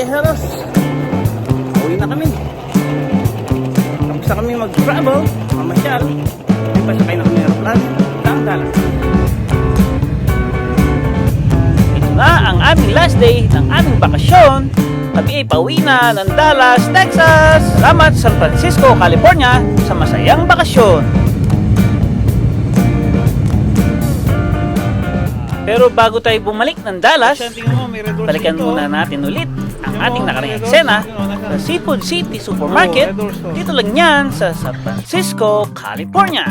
Pasajeros. Uwi na kami. Tapos na kami mag-travel, mamasyal. May pasakay na kami ng aeroplano. Daang dalang. Ito na ang aming last day ng aming bakasyon. Kami ay pauwi na ng Dallas, Texas. Salamat San Francisco, California sa masayang bakasyon. Pero bago tayo bumalik ng Dallas, balikan muna natin ulit ang ating nakarang eksena sa Seafood City Supermarket. dito lang yan sa San Francisco, California.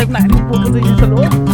First time na natin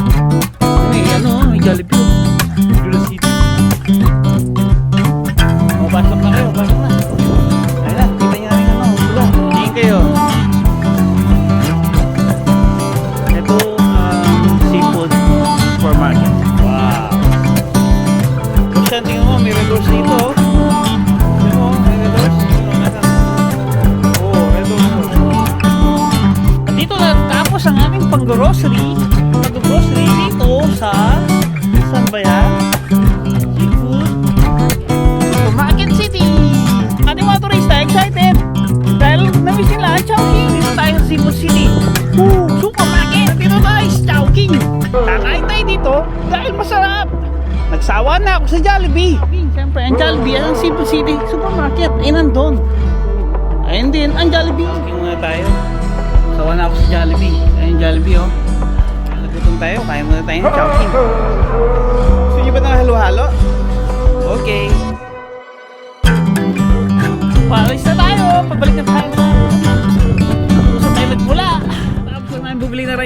City. Woo! Supermarket! Dito tayo sa Chowking! Kakain tayo dito dahil masarap! Nagsawa na ako sa Jollibee! Siyempre, ang Jollibee, ang Seafood City Supermarket ay nandun. Ayun din, ang Jollibee. Tingnan muna tayo. Sawa na ako sa Jollibee. Ayun Jollibee oh. Nagutom tayo, kaya muna tayo ng Chowking. Gusto niyo ba ng halo-halo? Okay. Paris na tayo. Pabalik na tayo na.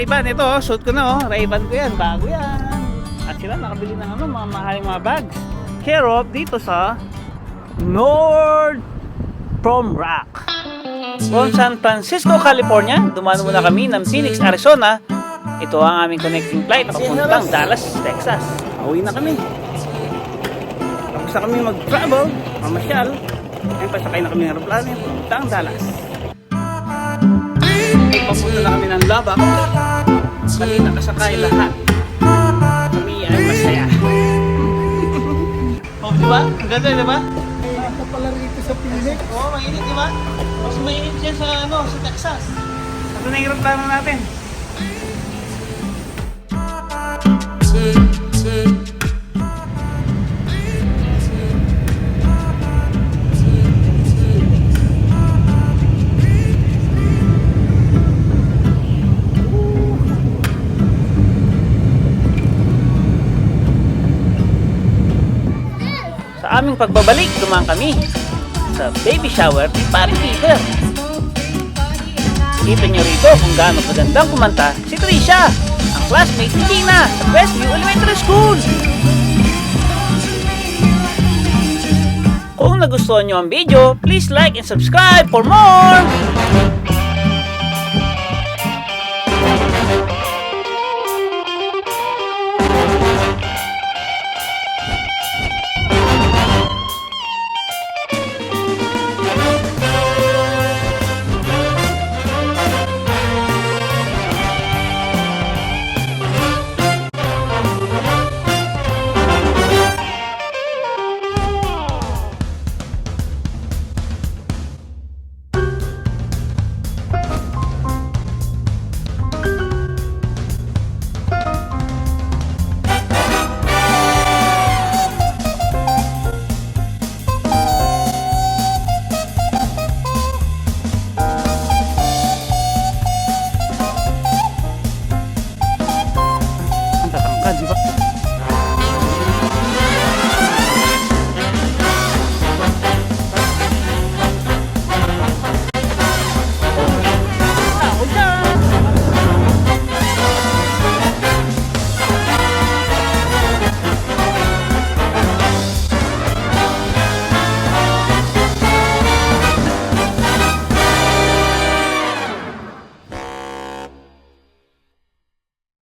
Ray-Ban. Ito, oh, suit ko na oh. Ray-Ban ko yan. Bago yan. At sila nakabili ng ano, mga mahaling mga bags. Care of dito sa Nord Prom Rock. From San Francisco, California, dumano muna kami ng Phoenix, Arizona. Ito ang aming connecting flight papuntang Dallas, Texas. Uwi na kami. Tapos na kami mag-travel, mamasyal. May pasakay na kami ng aeroplano. Daang Dallas. Papunta na kami ng Lubbock. Kami nakasakay lahat. Kami ay masaya. Oh, di ba? Ang ganda, di ba? Nasa pala rito sa Phoenix. Oo, oh, mainit, di ba? Mas mainit yan sa, ano, sa Texas. Ito na yung aeroplano natin. Aming pagbabalik, dumaan kami sa baby shower ni Paring Peter. Kita niyo rito kung gaano magandang kumanta si Trisha, ang classmate ni Gina sa Westview Elementary School. Kung nagustuhan niyo ang video, please like and subscribe for more!